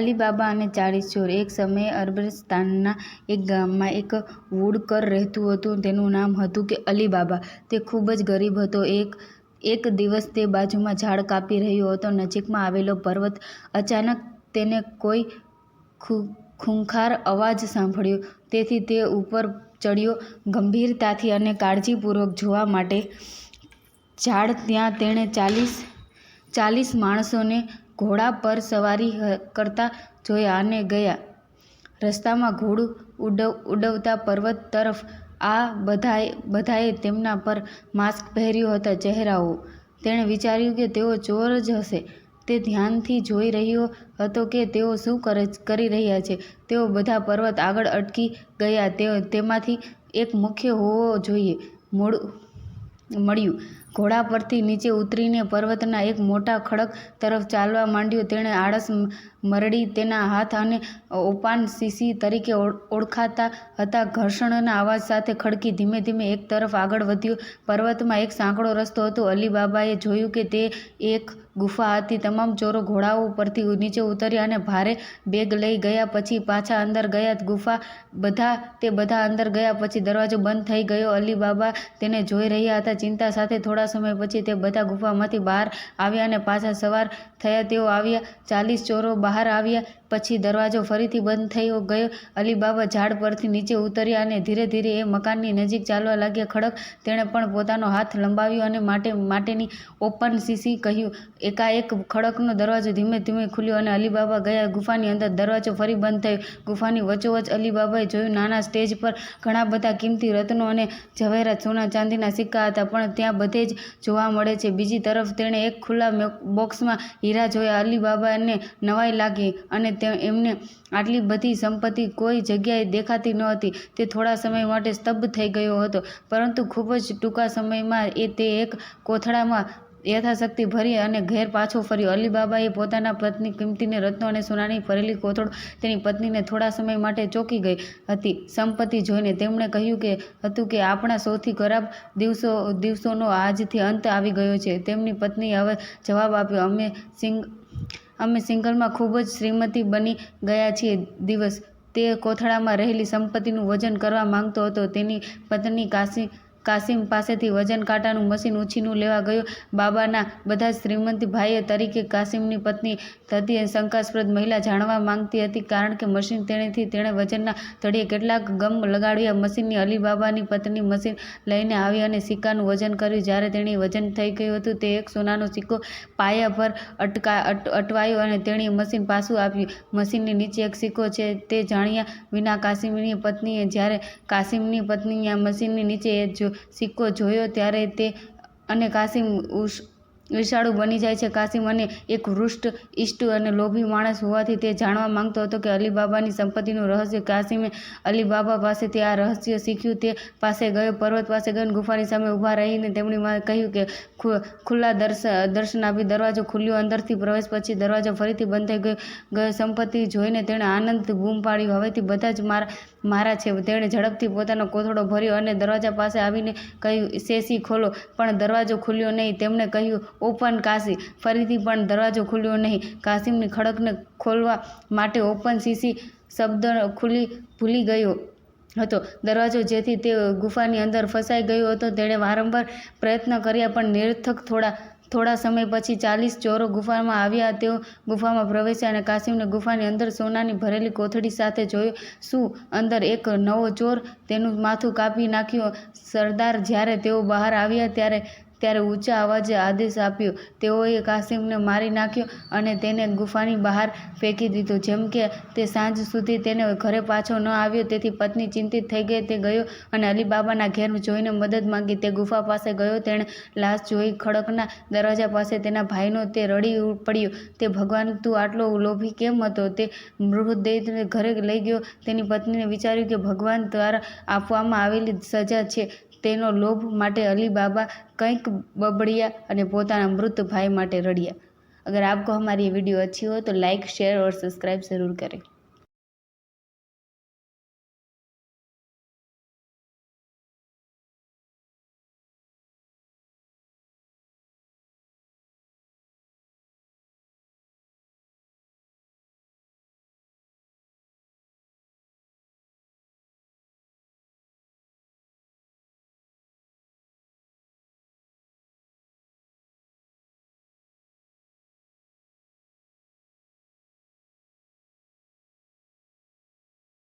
Alibaba અને ચાલીસ ચોર એક સમયે અરબસ્તાનના એક ગામમાં એક વુડકર રહેતું હતું. તેનું નામ હતું કે અલીબાબા. તે ખૂબ જ ગરીબ હતો. એક એક દિવસ તે બાજુમાં ઝાડ કાપી રહ્યો હતો. નજીકમાં આવેલો પર્વત અચાનક તેને કોઈ ખૂંખાર અવાજ સાંભળ્યો. તેથી તે ઉપર ચડ્યો ગંભીરતાથી અને કાળજીપૂર્વક જોવા માટે ઝાડ ત્યાં તેણે ચાલીસ ચાલીસ માણસોને ઘોડા પર સવારી કરતા જોયા અને ગયા રસ્તામાં ઘોડું ઉડવ ઉડવતા પર્વત તરફ. આ બધાએ બધાએ તેમના પર માસ્ક પહેર્યું હતા ચહેરાઓ. તેણે વિચાર્યું કે તેઓ ચોર જ હશે. તે ધ્યાનથી જોઈ રહ્યો હતો કે તેઓ શું કરી રહ્યા છે. તેઓ બધા પર્વત આગળ અટકી ગયા. તેમાંથી એક મુખ્ય હોવો જોઈએ મળ્યું. ઘોડા પરથી નીચે ઉતરીને પર્વતના એક મોટા ખડક તરફ ચાલવા માંડ્યો. તેણે આળસ મરડી. તેના હાથ અને ઓપાન સીસી તરીકે ઓળખાતા હતા ઘર્ષણના અવાજ સાથે ખડકી ધીમે ધીમે એક તરફ આગળ વધ્યો. પર્વતમાં એક સાંકડો રસ્તો હતો. અલીબાબાએ જોયું કે તે એક ગુફા હતી. તમામ ચોરો ઘોડાઓ પરથી નીચે ઉતર્યા અને ભારે બેગ લઈ ગયા પછી પાછા અંદર ગયા. ગુફા બધા તે બધા અંદર ગયા પછી દરવાજો બંધ થઈ ગયો. અલીબાબા તેને જોઈ રહ્યા હતા ચિંતા સાથે. થોડા સમય પછી તે બધા ગુફામાંથી બહાર આવ્યા અને પાછા સવાર થયા. તેઓ આવ્યા, ચાલીસ ચોરો બહાર આવ્યા, પછી દરવાજો ફરીથી બંધ થઈ ગયો. અલીબાબા ઝાડ પરથી નીચે ઉતર્યા અને ધીરે ધીરે એ મકાનની નજીક ચાલવા લાગ્યા. ખડક. તેણે પણ પોતાનો હાથ લંબાવ્યો અને માટે, માટેની ઓપન સીસી કહ્યું. એકાએક ખડકનો દરવાજો ધીમે ધીમે ખુલ્યો અને અલીબાબા ગયા ગુફાની અંદર. દરવાજો ફરી બંધ થયો. ગુફાની વચ્ચોવચ્ચ અલીબાબાએ જોયું નાના સ્ટેજ પર ઘણા બધા કિંમતી રત્નો અને ઝવેરાત સોના ચાંદીના સિક્કા હતા, પણ ત્યાં બધે જ જોવા મળે છે. બીજી તરફ તેણે એક ખુલ્લા બોક્સમાં હીરા જોયા. અલીબાબાને નવાઈ લાગી અને એમને આટલી બધી સંપત્તિ કોઈ જગ્યાએ દેખાતી નહોતી. તે થોડા સમય માટે સ્તબ્ધ થઈ ગયો હતો. પરંતુ ખૂબ જ ટૂંકા સમયમાં એ તે એક કોથળામાં યથાશક્તિ ભરી અને ઘેર પાછો ફર્યો. અલીબાબાએ પોતાના પત્ની કિંમતીને રત્નો અને સોનાની ભરેલી કોથળો તેની પત્નીને થોડા સમય માટે ચોંકી ગઈ હતી સંપત્તિ જોઈને. તેમણે કહ્યું કે હતું કે આપણા સૌથી ખરાબ દિવસો દિવસોનો આજથી અંત આવી ગયો છે. તેમની પત્નીએ જવાબ આપ્યો, અમે સિંગ અમે સિંગલમાં ખૂબ જ શ્રીમતી બની ગયા છીએ. દિવસ. તે કોથળામાં રહેલી સંપત્તિનું વજન કરવા માંગતો હતો. તેની પત્ની કાસિમ પાસેથી વજન કાંટાનું મશીન ઉછીનું લેવા ગયો. બાબાના બધા જ શ્રીમંત ભાઈએ તરીકે કાસિમની પત્ની થતી શંકાસ્પદ મહિલા જાણવા માંગતી હતી કારણ કે મશીન. તેણીથી તેણે વજનના તળિયે કેટલાક ગમ લગાડ્યા મશીનની. અલીબાબાની પત્ની મશીન લઈને આવી અને સિક્કાનું વજન કર્યું. જ્યારે તેણી વજન થઈ ગયું હતું તે એક સોનાનો સિક્કો પાયા પર અટકા અટવાયો અને તેણીએ મશીન પાછું આપ્યું. મશીનની નીચે એક સિક્કો છે તે જાણ્યા વિના કાસિમની પત્નીએ જ્યારે કાસિમની પત્નીએ મશીનની નીચે એ સિક્કો જોયો ત્યારે તે અને કાસિમ વિશાળુ બની જાય છે. કાસિમ એક વૃષ્ટ અને લોભી માણસ હોવાથી તે જાણવા માંગતો હતો કે અલીબાબાની સંપત્તિનું રહસ્ય. કાસિમે અલીબાબા પાસેથી આ રહસ્ય શીખ્યું. તે પાસે ગયો, પર્વત પાસે ગયો ગુફાની સામે ઊભા રહીને તેમણે કહ્યું, કે ખુલ્લા દર્શન આપી. દરવાજો ખુલ્યો. અંદરથી પ્રવેશ પછી દરવાજો ફરીથી બંધ થઈ ગયો. ગયો સંપત્તિ જોઈને તેણે આનંદ બૂમ પાડી, હવેથી બધા જ મારા છે. તેણે ઝડપથી પોતાનો કોથળો ભર્યો અને દરવાજા પાસે આવીને કહ્યું, શેસી ખોલો. પણ દરવાજો ખુલ્યો નહીં. તેમણે કહ્યું, ઓપન કાશી. ફરીથી પણ દરવાજો ખુલ્યો નહીં. કાસિમની ખડકને ખોલવા માટે ઓપન સીસી શબ્દ ખુલી ભૂલી ગયો હતો. દરવાજો જેથી તે ગુફાની અંદર ફસાઈ ગયો હતો. તેણે વારંવાર પ્રયત્ન કર્યા પણ નિરર્થક. થોડા સમય પછી ચાલીસ ચોરો ગુફામાં આવ્યા. તેઓ ગુફામાં પ્રવેશ્યા અને કાસિમને ગુફાની અંદર સોનાની ભરેલી કોથળી સાથે જોયું, શું અંદર એક નવો ચોર? તેનું માથું કાપી નાખ્યું. સરદાર. જ્યારે તેઓ બહાર આવ્યા ત્યારે ઊંચા અવાજે આદેશ આપ્યો. તેઓએ કાસિમને મારી નાખ્યો અને તેને ગુફાની બહાર ફેંકી દીધો. જેમ કે તે સાંજ સુધી તેને ઘરે પાછો ન આવ્યો તેથી પત્ની ચિંતિત થઈ ગઈ. તે ગયો અને અલીબાબાના ઘેર જોઈને મદદ માંગી. તે ગુફા પાસે ગયો. તેણે લાશ જોઈ ખડકના દરવાજા પાસે તેના ભાઈનો. તે રડી પડ્યો, તે ભગવાન, તું આટલો લોભી કેમ હતો? તે મૃતદેહને ઘરે લઈ ગયો. તેની પત્નીને વિચાર્યું કે ભગવાન દ્વારા આપવામાં આવેલી સજા છે તેનો લોભ માટે અલીબાબા કંઈક બબડ્યા અને પોતાના મૃત ભાઈ માટે રડ્યા. અગર આપકો હમારી વીડિયો અચ્છી હો તો લાઇક શેર ઓર सब्सक्राइब ज़रूर કરે.